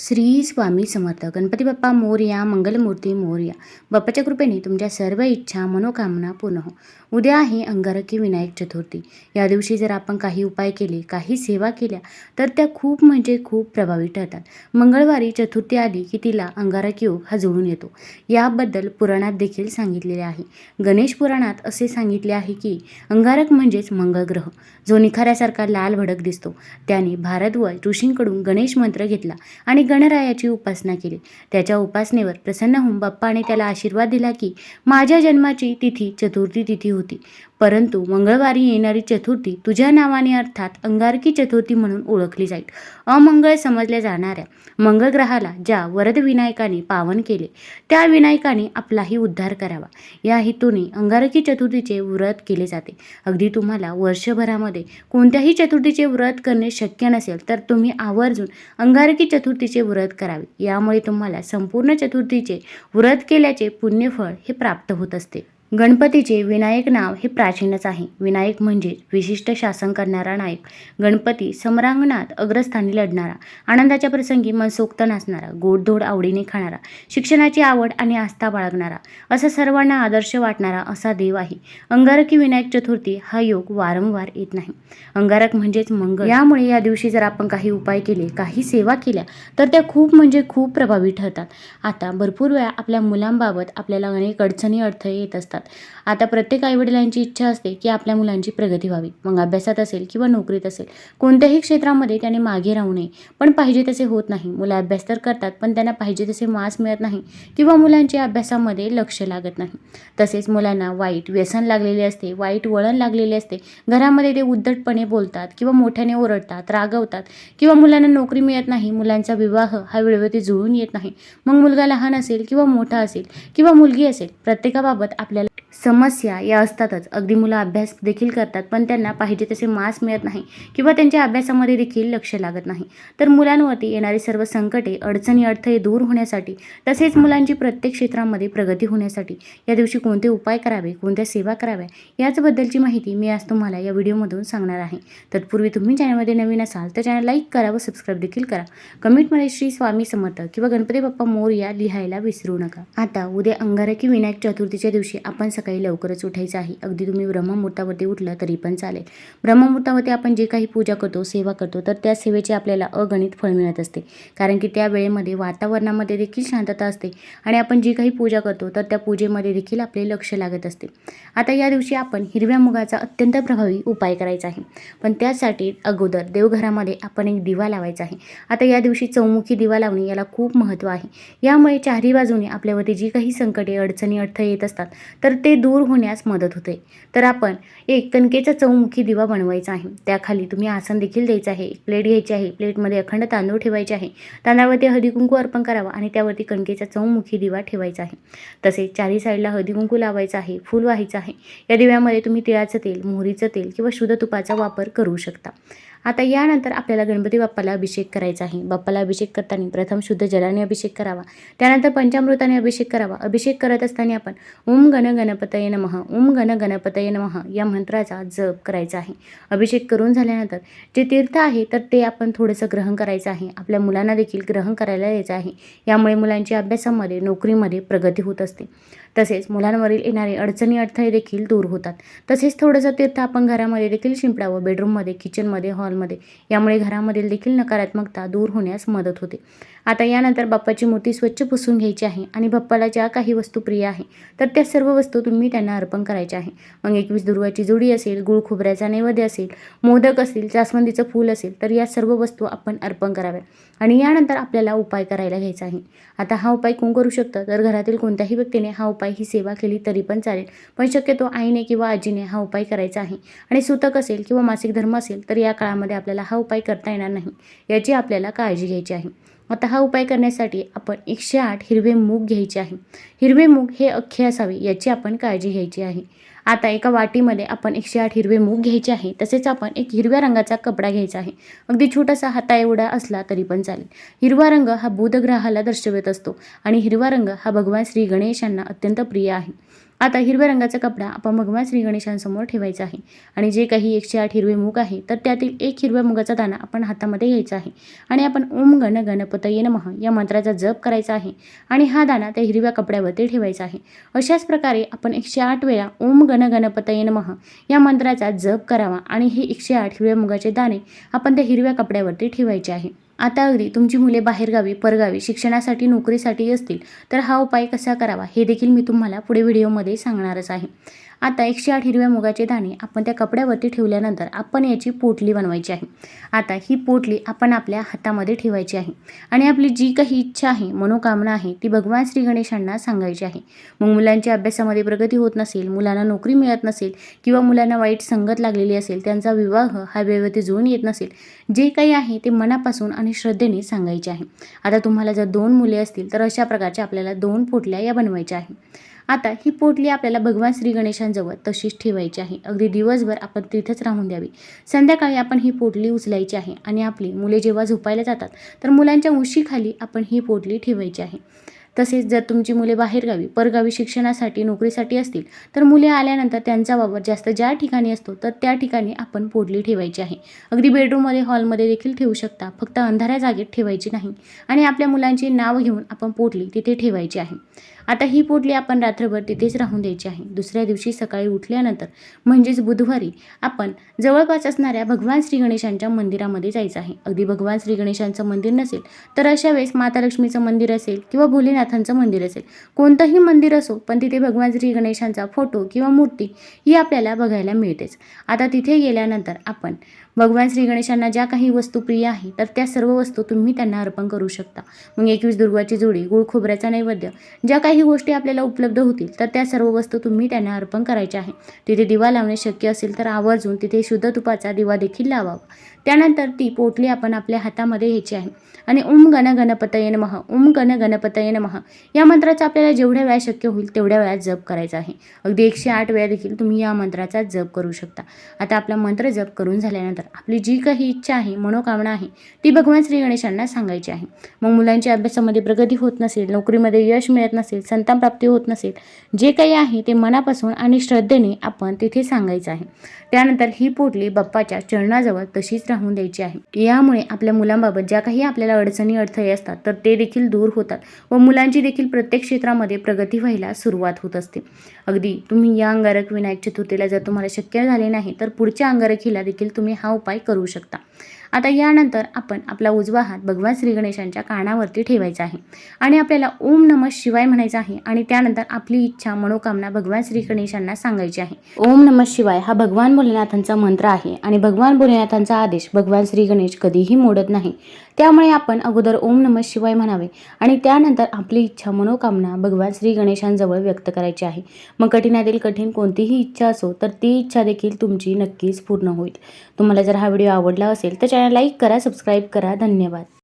श्री स्वामी समर्थ. गणपती बाप्पा मोरया मंगलमूर्ती मोर्या. बाप्पाच्या कृपेने तुमच्या सर्व इच्छा मनोकामना पूर्ण हो. उद्या आहे अंगारकी विनायक चतुर्थी. या दिवशी जर आपण काही उपाय केले काही सेवा केल्या तर त्या खूप म्हणजे खूप प्रभावी ठरतात. मंगळवारी चतुर्थी आली की तिला अंगारकी योग हा जुळून येतो. याबद्दल पुराणात देखील सांगितलेले आहे. गणेश पुराणात असे सांगितले आहे की अंगारक म्हणजेच मंगळग्रह जो निखाऱ्यासारखा लाल भडक दिसतो. त्याने भारद्वाज ऋषींकडून गणेश मंत्र घेतला आणि गणरायाची उपासना केली. त्याच्या उपासनेवर प्रसन्न होऊन बाप्पाने त्याला आशीर्वाद दिला की माझ्या जन्माची तिथी चतुर्थी तिथी होती. परंतु मंगळवारी येणारी चतुर्थी तुझ्या नावाने अर्थात अंगारकी चतुर्थी म्हणून ओळखली जाईल. अमंगळ समजल्या जाणाऱ्या मंगळ ग्रहाला ज्या वरद विनायकाने पावन केले त्या विनायकाने आपलाही उद्धार करावा. या हेतूने अंगारकी चतुर्थीचे व्रत केले जाते. अगदी तुम्हाला वर्षभरामध्ये कोणत्याही चतुर्थीचे व्रत करणे शक्य नसेल तर तुम्ही आवर्जून अंगारकी चतुर्थीचे व्रत करावे. यामुळे तुम्हाला संपूर्ण चतुर्थीचे व्रत केल्याचे पुण्यफळ हे प्राप्त होत असते. गणपतीचे विनायक नाव हे प्राचीनच आहे. विनायक म्हणजे विशिष्ट शासन करणारा नायक. गणपती सम्रांगणात अग्रस्थानी लढणारा आनंदाच्या प्रसंगी मनसोक्त नाचणारा गोडधोड आवडीने खाणारा शिक्षणाची आवड आणि आस्था बाळगणारा असा सर्वांना आदर्श वाटणारा असा देव आहे. अंगारकी विनायक चतुर्थी हा योग वारंवार येत नाही. अंगारक म्हणजेच मंगळ यामुळे या दिवशी जर आपण काही उपाय केले काही सेवा केल्या तर त्या खूप म्हणजे खूप प्रभावी ठरतात. आता भरपूर वेळा आपल्या मुलांबाबत आपल्याला अनेक अडचणी अडथळे येत असतात. आता प्रत्येक आईवडिलांची इच्छा असते की आपल्या मुलांची प्रगती व्हावी. मग अभ्यासात असेल किंवा नोकरीत असेल कोणत्याही क्षेत्रामध्ये त्याने मागे राहू नये. पण पाहिजे तसे होत नाही. मुलं अभ्यास तर करतात पण त्यांना पाहिजे तसे मार्क्स मिळत नाही किंवा मुलांच्या अभ्यासामध्ये लक्ष लागत नाही. तसेच मुलांना वाईट व्यसन लागलेले असते वाईट वळण लागलेले असते. घरामध्ये ते उद्धटपणे बोलतात किंवा मोठ्याने ओरडतात रागवतात किंवा मुलांना नोकरी मिळत नाही मुलांचा विवाह हा वेळोवेळी जुळून येत नाही. मग मुलगा लहान असेल किंवा मोठा असेल किंवा मुलगी असेल प्रत्येकाबाबत आपल्याला समस्या या असतातच. अगदी मुलं अभ्यास देखील करतात पण त्यांना पाहिजे तसे मार्क्स मिळत नाही किंवा त्यांच्या अभ्यासामध्ये देखील लक्ष लागत नाही. तर मुलांवरती येणारी सर्व संकटे अडचणी अडथळे दूर होण्यासाठी तसेच मुलांची प्रत्येक क्षेत्रामध्ये प्रगती होण्यासाठी या दिवशी कोणते उपाय करावे कोणत्या सेवा कराव्या याचबद्दलची माहिती मी आज तुम्हाला या व्हिडिओमधून सांगणार आहे. तत्पूर्वी तुम्ही चॅनलमध्ये नवीन असाल तर चॅनल लाईक करा व सबस्क्राईब देखील करा. कमेंटमध्ये श्री स्वामी समर्थ किंवा गणपती बाप्पा मोर या लिहायला विसरू नका. आता उद्या अंगारकी विनायक चतुर्थीच्या दिवशी आपण सकाळी लवकरच उठायचं आहे. अगदी तुम्ही ब्रह्ममुहूर्तावरती उठलं तरी पण चालेल. ब्रह्ममुहूर्तावरती आपण जे काही पूजा करतो सेवा करतो तर त्या सेवेचे आपल्याला अगणित फळ मिळत असते. कारण की त्या वेळेमध्ये वातावरणामध्ये देखील शांतता असते आणि आपण जी काही पूजा करतो तर त्या पूजेमध्ये देखील आपले लक्ष लागत असते. आता या दिवशी आपण हिरव्या मुगाचा अत्यंत प्रभावी उपाय करायचा आहे. पण त्यासाठी अगोदर देवघरामध्ये आपण एक दिवा लावायचा आहे. आता या दिवशी चौमुखी दिवा लावणे याला खूप महत्त्व आहे. यामुळे चारही बाजूने आपल्यावरती जी काही संकटे अडचणी अडथळे येत असतात तर ते ते दूर होण्यास मदत होते. तर आपण एक कणकेचा चौमुखी दिवा बनवायचा आहे. त्याखाली तुम्ही आसन देखील द्यायचं आहे. एक प्लेट घ्यायची आहे. प्लेटमध्ये अखंड तांदूळ ठेवायचे आहे. तांदळावरती हळदी कुंकू अर्पण करावा आणि त्यावरती कणकेचा चौमुखी दिवा ठेवायचा आहे. तसेच चारी साईडला हळदी कुंकू आहे. फूल व्हायचं आहे. या दिव्यामध्ये तुम्ही तिळाचं तेल मोहरीचं तेल किंवा शुद्ध तुपाचा वापर करू शकता. आता यानंतर आपल्याला गणपती बाप्पाला अभिषेक करायचा आहे. बाप्पाला अभिषेक करताना प्रथम शुद्ध जलाने अभिषेक करावा. त्यानंतर पंचामृताने अभिषेक करावा. अभिषेक करत असताना आपण ओम गण गणपतये नमः ओम गण गणपतये नमः या मंत्राचा जप करायचा आहे. अभिषेक करून झाल्यानंतर जे तीर्थ आहे तर ते आपण थोडंसं ग्रहण करायचं आहे. आपल्या मुलांना देखील ग्रहण करायला यायचं आहे. यामुळे मुलांची अभ्यासामध्ये नोकरीमध्ये प्रगती होत असते. तसेच मुलांवरील येणारे अडचणी अडथळे देखील दूर होतात. तसेच थोडंसं तीर्थ आपण घरामध्ये देखील शिंपडावं बेडरूममध्ये किचनमध्ये हॉलमध्ये यामुळे घरामधील देखील नकारात्मकता दूर होण्यास मदत होते. आता यानंतर बाप्पाची मूर्ती स्वच्छ पुसून घ्यायची आहे आणि बाप्पाला ज्या काही वस्तू प्रिय आहे तर त्या सर्व वस्तू तुम्ही त्यांना अर्पण करायच्या आहे. मग एकवीस दुर्वाची जोडी असेल गुळ खोबऱ्याचा नैवेद्य असेल मोदक असतील जास्वंदीचं फूल असेल तर या सर्व वस्तू आपण अर्पण कराव्या. आणि यानंतर आपल्याला उपाय करायला घ्यायचा आहे. आता हा उपाय कोण करू शकतं? तर घरातील कोणत्याही व्यक्तीने हा उपाय ही सेवा केली तरी पण चालेल. पण शक्यतो आईने किंवा आजीने हा उपाय करायचा आहे. आणि सुतक असेल किंवा मासिक धर्म असेल तर या काळामध्ये आपल्याला हा उपाय करता येणार नाही. याची आपल्याला काळजी घ्यायची आहे. आता हा उपाय करण्यासाठी आपण एकशे आठ हिरवे मूग घ्यायचे आहे. हिरवे मूग हे अख्खे असावे याची आपण काळजी घ्यायची आहे. आता एका वाटीमध्ये आपण एकशे आठ हिरवे मूग घ्यायचे आहे तसेच आपण एक हिरव्या रंगाचा कपडा घ्यायचा आहे. अगदी छोटासा हाता एवढा असला तरी पण चालेल. हिरवा रंग हा बुधग्रहाला दर्शवत असतो आणि हिरवा रंग हा भगवान श्री गणेशांना अत्यंत प्रिय आहे. आता हिरव्या रंगाचा कपडा आपण भगवान श्री गणेशांसमोर ठेवायचा आहे. आणि जे काही एकशे आठ हिरवे मूग आहे तर त्यातील एक हिरव्या मुगाचा दाणा आपण हातामध्ये घ्यायचा आहे. आणि आपण ओम गण गणपतये नमः या मंत्राचा जप करायचा आहे. आणि हा दाणा त्या हिरव्या कपड्यावरती ठेवायचा आहे. अशाच प्रकारे आपण एकशे आठ वेळा ओम गण गणपतये नमः या मंत्राचा जप करावा. आणि हे एकशे आठ हिरव्या मुगाचे दाणे आपण त्या हिरव्या कपड्यावरती ठेवायचे आहे. आता अगदी तुमची मुले बाहेरगावी परगावी शिक्षणासाठी नोकरीसाठी असतील तर हा उपाय कसा करावा हे देखील मी तुम्हाला पुढे व्हिडिओमध्ये सांगणारच आहे. आता एकशे आठ हिरव्या मुगाचे दाणे आपण त्या कपड्यावरती ठेवल्यानंतर आपण याची पोटली बनवायची आहे. आता ही पोटली आपण आपल्या हातामध्ये ठेवायची आहे. आणि आपली जी काही इच्छा आहे मनोकामना आहे ती भगवान श्री गणेशांना सांगायची आहे. मग मुलांच्या अभ्यासामध्ये प्रगती होत नसेल मुलांना नोकरी मिळत नसेल किंवा मुलांना वाईट संगत लागलेली असेल त्यांचा विवाह हा वेळेवरती जुळून येत नसेल जे काही आहे ते मनापासून आणि श्रद्धेने सांगायचे आहे. आता तुम्हाला जर दोन मुले असतील तर अशा प्रकारच्या आपल्याला दोन पोटल्या या बनवायच्या आहे. आता ही पोटली आपल्याला भगवान श्री गणेशांजवळ तशीच ठेवायची आहे. अगदी दिवसभर आपण तिथेच राहून द्यावी. संध्याकाळी आपण ही पोटली उचलायची आहे आणि आपली मुले जेव्हा झोपायला जातात तर मुलांच्या उशीखाली आपण ही पोटली ठेवायची आहे. तसेच जर तुमची मुले बाहेरगावी परगावी शिक्षणासाठी नोकरीसाठी असतील तर मुले आल्यानंतर त्यांचा वावर जास्त ज्या ठिकाणी असतो तर त्या ठिकाणी आपण पोटली ठेवायची आहे. अगदी बेडरूममध्ये हॉलमध्ये देखील ठेवू शकता. फक्त अंधाऱ्या जागेत ठेवायची नाही आणि आपल्या मुलांची नाव घेऊन आपण पोटली तिथे ठेवायची आहे. आता ही पोटली आपण रात्रभर तिथेच राहून द्यायची आहे. दुसऱ्या दिवशी सकाळी उठल्यानंतर म्हणजेच बुधवारी आपण जवळपास असणाऱ्या भगवान श्री गणेशांच्या मंदिरामध्ये जायचं आहे. अगदी भगवान श्री गणेशांचं मंदिर नसेल तर अशा वेळेस माता लक्ष्मीचं मंदिर असेल किंवा भोलेनाथांचं मंदिर असेल कोणतंही मंदिर असो पण तिथे भगवान श्री गणेशांचा फोटो किंवा मूर्ती ही आपल्याला बघायला मिळतेच. आता तिथे गेल्यानंतर आपण भगवान श्री गणेशांना ज्या काही वस्तू प्रिय आहे तर त्या सर्व वस्तू तुम्ही त्यांना अर्पण करू शकता. मग एकवीस दुर्गाची जोडी गुळ खोबऱ्याचा नैवेद्य ज्या काही गोष्टी आपल्याला उपलब्ध होतील तर त्या सर्व वस्तू तुम्ही त्यांना अर्पण करायच्या आहे. तिथे दिवा लावणे शक्य असेल तर आवर्जून तिथे शुद्ध तुपाचा दिवा देखील लावावा. त्यानंतर ती पोटली आपण आपल्या हातामध्ये घ्यायची आहे. आणि ओम गण गणपतये नमः ओम गण गणपतये नमः. या मंत्राचा आपल्याला जेवढ्या वेळा शक्य होईल तेवढ्या वेळा जप करायचा आहे. अगदी एकशे आठ वेळा देखील तुम्ही या मंत्राचा जप करू शकता. आता आपला मंत्र जप करून झाल्यानंतर आपली जी काही इच्छा आहे मनोकामना आहे ती भगवान श्री गणेशांना सांगायची आहे. मग मुलांच्या अभ्यासामध्ये प्रगती होत नसेल नोकरीमध्ये यश मिळत नसेल संतान प्राप्ती होत नसेल. जे काही आहे ते मनापासून आणि श्रद्धेने आपण तिथे सांगायचं आहे. त्यानंतर ही पोटली बाप्पाच्या चरणाजवळ तशीच राहून द्यायची आहे. यामुळे आपल्या मुलांबाबत ज्या काही आपल्याला अडचणी अडथळे असतात तर ते देखील दूर होतात व मुलांची देखील प्रत्येक क्षेत्रामध्ये प्रगती व्हायला सुरुवात होत असते. अगदी तुम्ही या अंगारक विनायक चतुर्थीला जर तुम्हाला शक्य झाले नाही तर पुढच्या अंगारकीला देखील तुम्ही हा उपाय करू शकता. आता यानंतर आपण आपला उजवा हात भगवान श्री गणेशांच्या कानावरती ठेवायचा आहे. आणि आपल्याला ओम नमः शिवाय म्हणायचं आहे आणि त्यानंतर आपली इच्छा मनोकामना भगवान श्री गणेशांना सांगायची आहे. ओम नमः शिवाय हा भगवान भोलेनाथांचा मंत्र आहे आणि भगवान भोलेनाथांचा आदेश भगवान श्री गणेश कधीही मोडत नाही. त्यामुळे आपण अगोदर ओम नमः शिवाय म्हणावे आणि त्यानंतर आपली इच्छा मनोकामना भगवान श्री गणेशांजवळ व्यक्त करायची आहे. मग कठीणातील कठीण कोणतीही इच्छा असो तर ती इच्छा देखील तुमची नक्कीच पूर्ण होईल. तुम्हाला जर हा व्हिडिओ आवडला असेल तर चॅनल लाईक करा सबस्क्राईब करा. धन्यवाद.